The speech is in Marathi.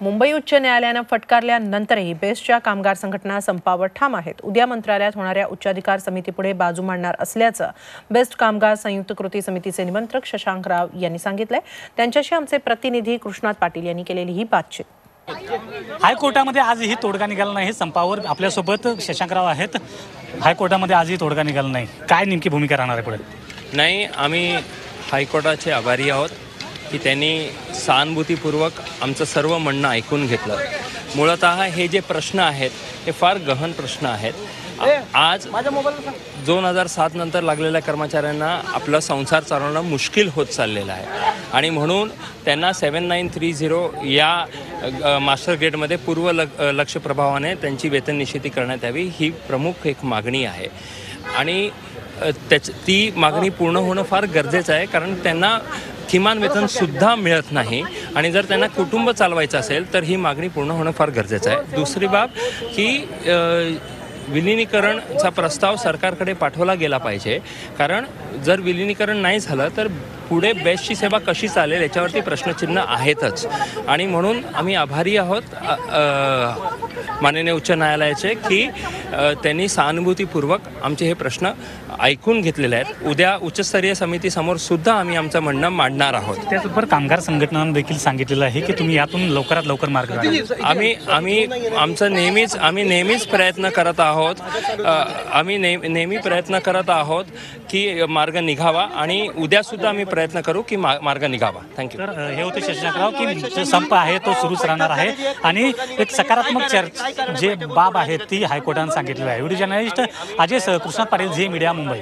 मुंबई उच्च न्यायालयानं फटकारल्यानंतरही बेस्टच्या कामगार संघटना संपावर ठाम आहेत. उद्या मंत्रालयात होणाऱ्या उच्चाधिकार समितीपुढे बाजू मांडणार असल्याचं बेस्ट कामगार संयुक्त कृती समितीचे निमंत्रक शशांक राव यांनी सांगितलंय. त्यांच्याशी आमचे प्रतिनिधी कृष्णात पाटील यांनी केलेली ही बातचीत. हायकोर्टामध्ये आजही तोडगा निघाला नाही संपावर आपल्यासोबत शशांकराव आहेत. हायकोर्टामध्ये आजही तोडगा निघाला नाही. काय नेमकी भूमिका राहणार आहे पुढे? नाही आम्ही हायकोर्टाचे आभारी आहोत. की त्यांनी सहानुभूतीपूर्वक आमचं सर्व म्हणणं ऐकून घेतलं. मुळत हे जे प्रश्न आहेत हे फार गहन प्रश्न आहेत. आज दोन हजार सात नंतर लागलेल्या कर्मचाऱ्यांना आपला संसार चालवणं मुश्किल होत चाललेलं आहे. आणि म्हणून त्यांना सेवन नाईन थ्री झिरो या मास्टर ग्रेडमध्ये पूर्व लक लक्ष प्रभावाने त्यांची वेतन निश्चिती करण्यात यावी ही प्रमुख एक मागणी आहे. आणि त्याच ती मागणी पूर्ण होणं फार गरजेचं आहे कारण त्यांना किमान वेतन सुद्धा मिळत नाही. आणि जर त्यांना कुटुंब चालवायचं असेल तर ही मागणी पूर्ण होणं फार गरजेचं आहे. दुसरी बाब की विलिनीकरणचा प्रस्ताव सरकारकडे पाठवला गेला पाहिजे. कारण जर विलिनीकरण नाही झालं तर पुढे बेस्टची सेवा कशी चालेल याच्यावरती प्रश्नचिन्ह आहेतच. आणि म्हणून आम्ही आभारी आहोत माननीय उच्च न्यायालयाचे की त्यांनी सहानुभूतीपूर्वक आमचे हे प्रश्न ऐकून घेतलेले आहेत. उद्या उच्चस्तरीय समितीसमोर सुद्धा आम्ही आमचं म्हणणं मांडणार आहोत. त्याचबरोबर कामगार संघटनांनी देखील सांगितलेलं आहे की तुम्ही यातून लवकरात लवकर मार्ग आम्ही आम्ही आमचं नेहमीच आम्ही नेहमीच प्रयत्न करत आहोत. आहोत. आम्ही नेह नेहमी प्रयत्न करत आहोत की मार्ग निघावा आणि उद्यासुद्धा आम्ही प्रयत्न करू की मा मार्ग निघावा. थँक्यू तर हे होते शशांकराव की जो संप आहे तो सुरूच राहणार आहे. आणि एक सकारात्मक चर्च जे बाब आहे ती हायकोर्टानं सांगितलेली आहे. व्हिडिओ जर्नलिस्ट अजय स- पाटील झी मीडिया मुंबई.